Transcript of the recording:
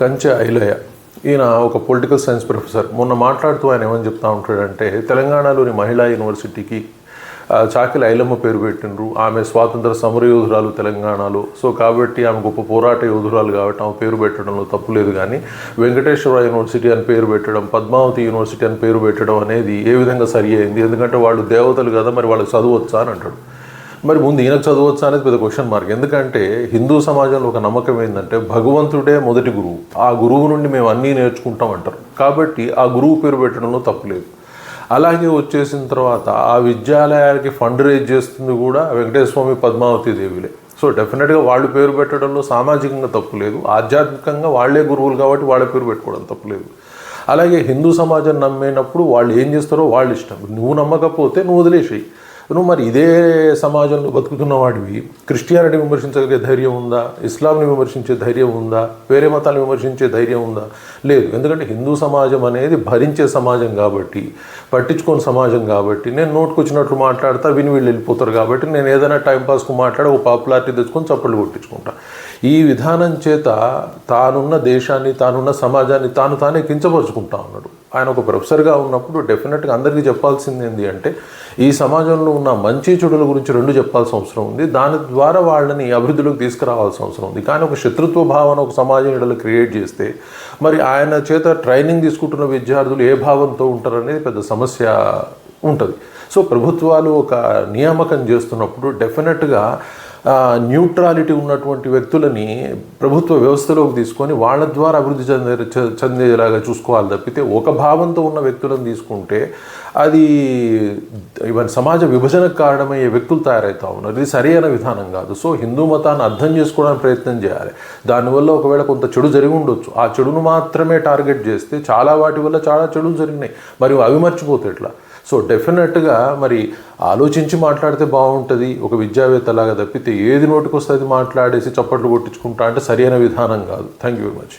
కంచె ఐలయ్య. ఈయన ఒక పొలిటికల్ సైన్స్ ప్రొఫెసర్ మొన్న మాట్లాడుతూ ఆయన ఏమని చెప్తా ఉంటాడంటే తెలంగాణలోని మహిళా యూనివర్సిటీకి చాకిలి చాకిల ఐలమ్మ పేరు పెట్టిండ్రు. ఆమె స్వాతంత్ర సమర యోధురాలు తెలంగాణలో. సో కాబట్టి ఆమె గొప్ప పోరాట యోధురాలు కాబట్టి ఆమె పేరు పెట్టడంలో తప్పు లేదు కానీ వెంకటేశ్వర యూనివర్సిటీ అని పేరు పెట్టడం పద్మావతి యూనివర్సిటీ అని పేరు పెట్టడం అనేది ఏ విధంగా సరి అయింది? ఎందుకంటే వాళ్ళు దేవతలు కదా మరి వాళ్ళకి వచ్చా అని అంటాడు. మరి ముందు ఈయనకు చదవచ్చా అనేది పెద్ద క్వశ్చన్ మార్క్ ఎందుకంటే హిందూ సమాజంలో ఒక నమ్మకం ఏంటంటే భగవంతుడే మొదటి గురువు. ఆ గురువు నుండి మేము అన్నీ నేర్చుకుంటాం అంటారు. కాబట్టి ఆ గురువు పేరు పెట్టడంలో తప్పులేదు అలాగే వచ్చేసిన తర్వాత ఆ విద్యాలయాలకి ఫండ్ రేజ్ చేస్తుంది కూడా వెంకటేశ్వర స్వామి పద్మావతి దేవిలే. సో డెఫినెట్గా వాళ్ళు పేరు పెట్టడంలో సామాజికంగా తప్పు లేదు. ఆధ్యాత్మికంగా వాళ్ళే గురువులు కాబట్టి వాళ్ళ పేరు పెట్టుకోవడం తప్పులేదు అలాగే హిందూ సమాజం నమ్మేటప్పుడు వాళ్ళు ఏం చేస్తారో వాళ్ళ ఇష్టం. నువ్వు నమ్మకపోతే నువ్వు వదిలేసేయి. నువ్వు మరి ఇదే సమాజంలో బతుకుతున్న వాడివి. క్రిస్టియానిటీ విమర్శించగలిగే ధైర్యం ఉందా? ఇస్లాంని విమర్శించే ధైర్యం ఉందా? వేరే మతాన్ని విమర్శించే ధైర్యం ఉందా? లేదు. ఎందుకంటే హిందూ సమాజం అనేది భరించే సమాజం కాబట్టి పట్టించుకోని సమాజం కాబట్టి నేను నోటుకొచ్చినట్లు మాట్లాడతా విని వీళ్ళు వెళ్ళిపోతారు కాబట్టి నేను ఏదైనా టైంపాస్కు మాట్లాడి ఒక పాపులారిటీ తెచ్చుకొని చప్పట్లు కొట్టించుకుంటా. ఈ విధానం చేత తానున్న దేశాన్ని తానున్న సమాజాన్ని తాను తానే కించపరుచుకుంటా ఉన్నాడు. ఆయన ఒక ప్రొఫెసర్గా ఉన్నప్పుడు డెఫినెట్గా అందరికీ చెప్పాల్సింది ఏంటి అంటే ఈ సమాజంలో ఉన్న మంచి చెడుల గురించి రెండు చెప్పాల్సిన అవసరం ఉంది. దాని ద్వారా వాళ్ళని అభివృద్ధిలోకి తీసుకురావాల్సిన అవసరం ఉంది. కానీ ఒక శత్రుత్వ భావన ఒక సమాజం ఇడలు క్రియేట్ చేస్తే మరి ఆయన చేత ట్రైనింగ్ తీసుకుంటున్న విద్యార్థులు ఏ భావంతో ఉంటారనేది పెద్ద సమస్య ఉంటుంది. సో ప్రభుత్వాలు ఒక నియామకం చేస్తున్నప్పుడు డెఫినెట్గా న్యూట్రాలిటీ ఉన్నటువంటి వ్యక్తులని ప్రభుత్వ వ్యవస్థలోకి తీసుకొని వాళ్ళ ద్వారా అభివృద్ధి చెందే చెందేలాగా చూసుకోవాలి తప్పితే ఒక భావంతో ఉన్న వ్యక్తులను తీసుకుంటే అది ఈవెన్ సమాజ విభజనకు కారణమయ్యే వ్యక్తులు తయారవుతా ఉన్నారు. ఇది సరైన విధానం కాదు. సో హిందూ మతాన్ని అర్థం చేసుకోవడానికి ప్రయత్నం చేయాలి. దానివల్ల ఒకవేళ కొంత చెడు జరిగి ఉండొచ్చు. ఆ చెడును మాత్రమే టార్గెట్ చేస్తే చాలా వాటి వల్ల చాలా చెడులు జరిగినాయి. మరి అవి మర్చిపోతే ఎట్లా? సో డెఫినెట్గా మరి ఆలోచించి మాట్లాడితే బాగుంటుంది. ఒక విద్యావేత్తలాగా తప్పితే ఏది నోటికి వస్తే అది మాట్లాడేసి చప్పట్లు కొట్టించుకుంటా అంటే సరైన విధానం కాదు. Thank you very much